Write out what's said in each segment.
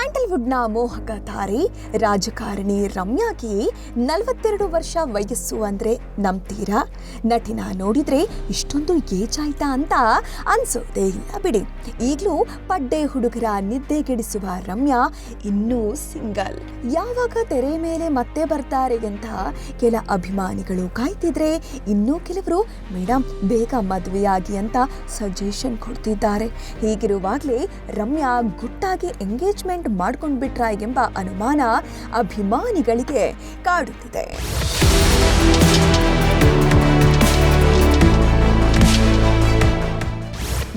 ಬಾಲಿವುಡ್ನ ಮೋಹಕ ತಾರೆ ರಾಜಕಾರಣಿ ರಮ್ಯಾಗೆ ನಲವತ್ತೆರಡು ವರ್ಷ ವಯಸ್ಸು ಅಂದ್ರೆ ನಂಬ್ತೀರಾ? ನಟಿನ ನೋಡಿದ್ರೆ ಇಷ್ಟೊಂದು ಏಜಾಯ್ತಾ ಅಂತ ಅನ್ಸೋದೇ ಇಲ್ಲ ಬಿಡಿ. ಈಗಲೂ ಪಡ್ಡೆ ಹುಡುಗರ ನಿದ್ದೆಗೆಡಿಸುವ ರಮ್ಯಾ ಇನ್ನೂ ಸಿಂಗಲ್. ಯಾವಾಗ ತೆರೆ ಮೇಲೆ ಮತ್ತೆ ಬರ್ತಾರೆ ಅಂತ ಕೆಲ ಅಭಿಮಾನಿಗಳು ಕಾಯ್ತಿದ್ರೆ ಇನ್ನೂ ಕೆಲವರು ಮೇಡಮ್ ಬೇಗ ಮದುವೆಯಾಗಿ ಅಂತ ಸಜೆಷನ್ ಕೊಡ್ತಿದ್ದಾರೆ. ಹೀಗಿರುವಾಗಲೇ ರಮ್ಯಾ ಗುಟ್ಟಾಗಿ ಎಂಗೇಜ್ಮೆಂಟ್ ಮಾಡ್ಕೊಂಡ್ಬಿಟ್ರಾ ಎಂಬ ಅನುಮಾನ ಅಭಿಮಾನಿಗಳಿಗೆ ಕಾಡುತ್ತಿದೆ.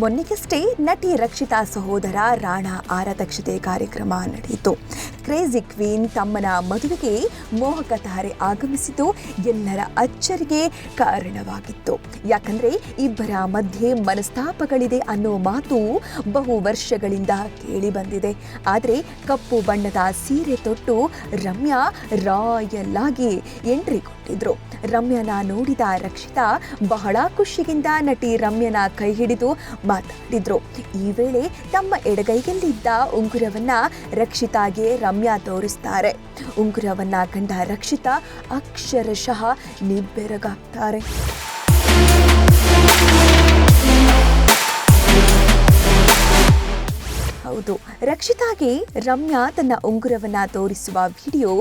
ಮೊನ್ನೆಗಷ್ಟೇ ನಟಿ ರಕ್ಷಿತಾ ಸಹೋದರ ರಾಣಾ ಆರತಕ್ಷತೆ ಕಾರ್ಯಕ್ರಮ ನಡೆಯಿತು. ಕ್ರೇಜಿ ಕ್ವೀನ್ ತಮ್ಮನ ಮದುವೆಗೆ ಮೋಹಕ ತಾರೆ ಆಗಮಿಸಿದ್ದು ಎಲ್ಲರ ಅಚ್ಚರಿಗೆ ಕಾರಣವಾಗಿತ್ತು. ಯಾಕಂದ್ರೆ ಇಬ್ಬರ ಮಧ್ಯೆ ಮನಸ್ತಾಪಗಳಿದೆ ಅನ್ನೋ ಮಾತು ಬಹು ವರ್ಷಗಳಿಂದ ಕೇಳಿ ಬಂದಿದೆ. ಆದರೆ ಕಪ್ಪು ಬಣ್ಣದ ಸೀರೆ ತೊಟ್ಟು ರಮ್ಯಾ ರಾಯಲ್ ಆಗಿ ಎಂಟ್ರಿ ಕೊಟ್ಟಿದ್ರು. ರಮ್ಯನ ನೋಡಿದ ರಕ್ಷಿತಾ ಬಹಳ ಖುಷಿಯಿಂದ ನಟಿ ರಮ್ಯನ ಕೈ ಹಿಡಿದು ಮಾತಾಡಿದ್ರು. ಈ ವೇಳೆ ತಮ್ಮ ಎಡಗೈಯಲ್ಲಿದ್ದ ಉಂಗುರವನ್ನ ರಕ್ಷಿತಾಗೆ ರಮ್ಯಾ ತೋರಿಸ್ತಾರೆ. ಉಂಗುರವನ್ನ ಕಂಡ ರಕ್ಷಿತಾ ಅಕ್ಷರಶಃ ನಿಬ್ಬೆರಗಾಗ್ತಾರೆ. ಹೌದು, ರಕ್ಷಿತಾಗೆ ರಮ್ಯಾ ತನ್ನ ಉಂಗುರವನ್ನ ತೋರಿಸುವ ವಿಡಿಯೋ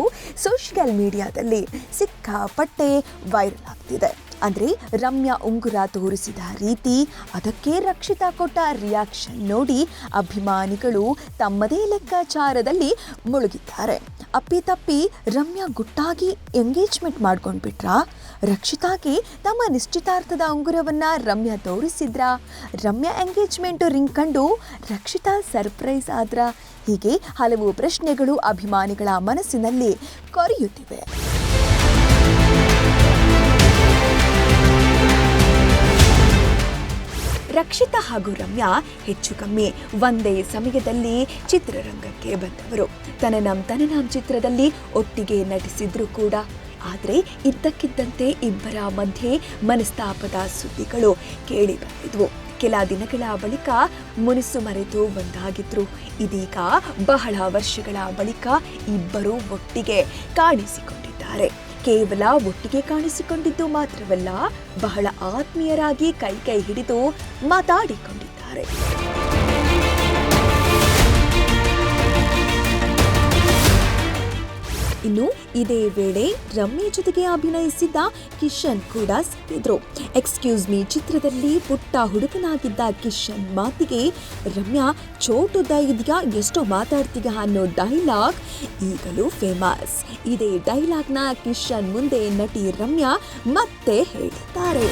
ಸೋಷಿಯಲ್ ಮೀಡಿಯಾದಲ್ಲಿ ಸಿಕ್ಕಾಪಟ್ಟೆ ವೈರಲ್ ಆಗ್ತಿದೆ. ಅಂದ್ರೆ ರಮ್ಯಾ ಉಂಗುರ ತೋರಿಸಿದ ರೀತಿ ಅದಕ್ಕೆ ರಕ್ಷಿತಾ ಕೊಟ್ಟ ರಿಯಾಕ್ಷನ್ ನೋಡಿ ಅಭಿಮಾನಿಗಳು ತಮ್ಮದೇ ಲೆಕ್ಕಾಚಾರದಲ್ಲಿ ಮುಳುಗಿದ್ದಾರೆ. ಅಪ್ಪಿತಪ್ಪಿ ರಮ್ಯಾ ಗುಟ್ಟಾಗಿ ಎಂಗೇಜ್ಮೆಂಟ್ ಮಾಡ್ಕೊಂಡ್ಬಿಟ್ರಾ? ರಕ್ಷಿತಾಗೆ ತಮ್ಮ ನಿಶ್ಚಿತಾರ್ಥದ ಉಂಗುರವನ್ನು ರಮ್ಯಾ ತೋರಿಸಿದ್ರಾ? ರಮ್ಯಾ ಎಂಗೇಜ್ಮೆಂಟ್ ರಿಂಗ್ ಕಂಡು ರಕ್ಷಿತಾ ಸರ್ಪ್ರೈಸ್ ಆದ್ರ? ಹೀಗೆ ಹಲವು ಪ್ರಶ್ನೆಗಳು ಅಭಿಮಾನಿಗಳ ಮನಸ್ಸಿನಲ್ಲಿ ಕೊರೆಯುತ್ತಿವೆ. ರಕ್ಷಿತಾ ಹಾಗೂ ರಮ್ಯಾ ಹೆಚ್ಚು ಕಮ್ಮಿ ಒಂದೇ ಸಮಯದಲ್ಲಿ ಚಿತ್ರರಂಗಕ್ಕೆ ಬಂದವರು. ತನನಂ ತನನಂ ಚಿತ್ರದಲ್ಲಿ ಒಟ್ಟಿಗೆ ನಟಿಸಿದ್ರು ಕೂಡ. ಆದರೆ ಇದ್ದಕ್ಕಿದ್ದಂತೆ ಇಬ್ಬರ ಮಧ್ಯೆ ಮನಸ್ತಾಪದ ಸುದ್ದಿಗಳು ಕೇಳಿ ಬಂದಿದ್ವು. ಕೆಲ ದಿನಗಳ ಬಳಿಕ ಮುನಿಸು ಮರೆತು ಒಂದಾಗಿದ್ರು ಇದೀಗ ಬಹಳ ವರ್ಷಗಳ ಬಳಿಕ ಇಬ್ಬರು ಒಟ್ಟಿಗೆ ಕಾಣಿಸಿಕೊಂಡಿದ್ದಾರೆ. ಕೇವಲ ಒಟ್ಟಿಗೆ ಕಾಣಿಸಿಕೊಂಡಿದ್ದು ಮಾತ್ರವಲ್ಲ ಬಹಳ ಆತ್ಮೀಯರಾಗಿ ಕೈ ಕೈ ಹಿಡಿದು ಮಾತಾಡಿಕೊಂಡಿದ್ದಾರೆ. ಇನ್ನು ಇದೇ ವೇಳೆ ರಮ್ಯ ಜೊತೆಗೆ ಅಭಿನಯಿಸಿದ್ದ ಕಿಶನ್ ಕೂಡ ಸಿಕ್ಕಿದ್ರು. ಎಕ್ಸ್ಕ್ಯೂಸ್ ಮೀ ಚಿತ್ರದಲ್ಲಿ ಪುಟ್ಟ ಹುಡುಗನಾಗಿದ್ದ ಕಿಶನ್ ಮಾತಿಗೆ ರಮ್ಯಾ, ಚೋಟು ದೈದ್ಯ ಎಷ್ಟೋ ಮಾತಾಡ್ತೀಯಾ ಅನ್ನೋ ಡೈಲಾಗ್ ಈಗಲೂ ಫೇಮಸ್ ಇದೇ ಡೈಲಾಗ್ನ ಕಿಶನ್ ಮುಂದೆ ನಟಿ ರಮ್ಯಾ ಮತ್ತೆ ಹೇಳಿದ್ದಾರೆ.